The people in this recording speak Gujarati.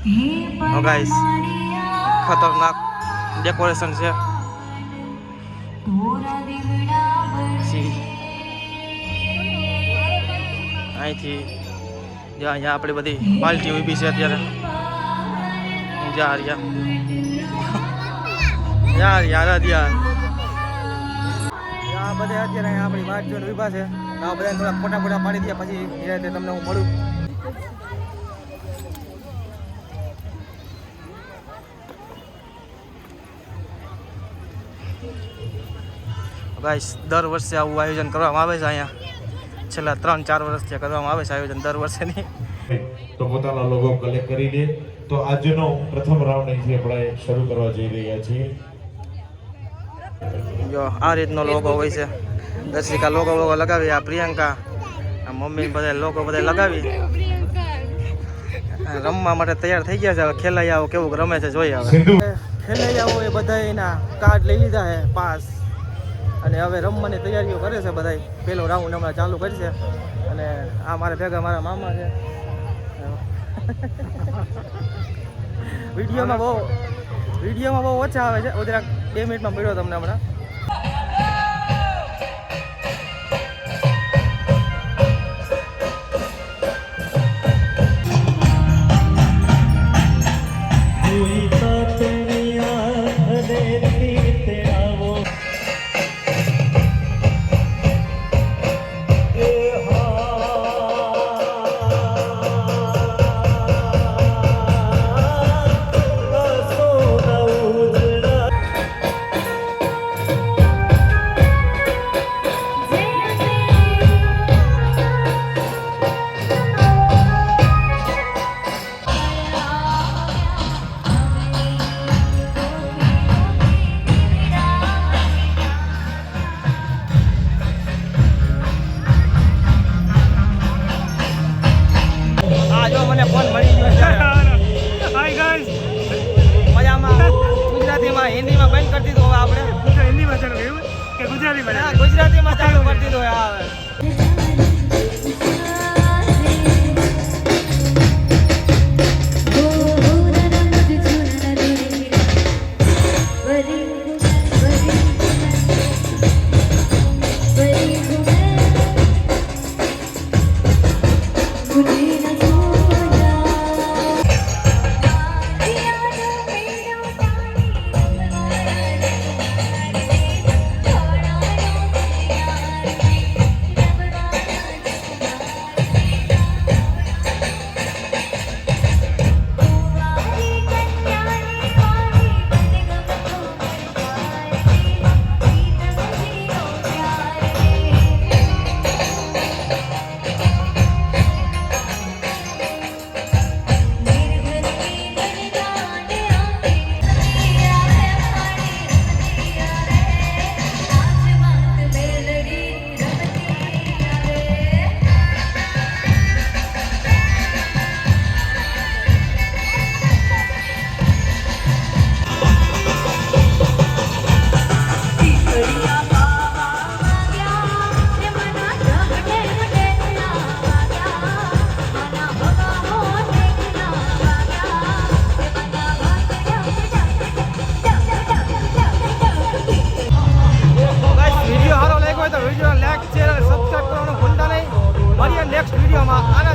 Oh guys, ખતરનાક ડેકોરેશન છે. અહીંથી જ્યાં અહીંયા આપણી બધી પાલટી ઊભી છે અત્યારે. યાર યાર યાર યાર યાર આ બધા અત્યારે અહીંયા આપણી વાટ જોઈને ઊભા છે. આ બધા થોડા ફોટા ફોટા પાડી દે પછી ધીરે તમને હું મળું. ગાઈસ દર વર્ષે આવું આયોજન કરવામાં આવે છે અહીંયા. છેલ્લા ત્રણ ચાર વર્ષથી કરવામાં આવે છે આયોજન દર વર્ષેની. તો પોતાના લોકો કલેક્ટ કરી દે તો આજનો પ્રથમ રાઉન્ડ અહીંથી આપણે શરૂ કરવા જઈ રહ્યા છીએ. જો આ રીતનો લોગો હોય છે. દર્શિકા લોગો લોગો લગાવી આ પ્રિયંકા આ મમ્મી બધા લોકો બધા લગાવી. રમવા માટે તૈયાર થઈ ગયા છે. હવે ખેલૈયાઓ કેવું રમે છે જોઈએ હવે. ખેલાઈ આવો એ બધા એના કાર્ડ લઈ લીધા છે પાસ. અને હવે રમવાની તૈયારીઓ કરે છે બધા પહેલો રાઉન્ડ હમણાં ચાલુ કરશે. અને આ મારે ભેગા મારા મામા છે. વિડીયોમાં બહુ વિડીયોમાં બહુ ઓછા આવે છે. જરાક બે મિનિટમાં મળ્યો તમને હમણાં. ફોન મળી ગયો હાય ગાઈસ મજામાં. ગુજરાતીમાં હિન્દીમાં બંધ કરી દીધું હવે આપણે. હિન્દીમાં ચાલુ કે ગુજરાતીમાં ગુજરાતીમાં ચાલુ કરી દીધું હવે 地方吗？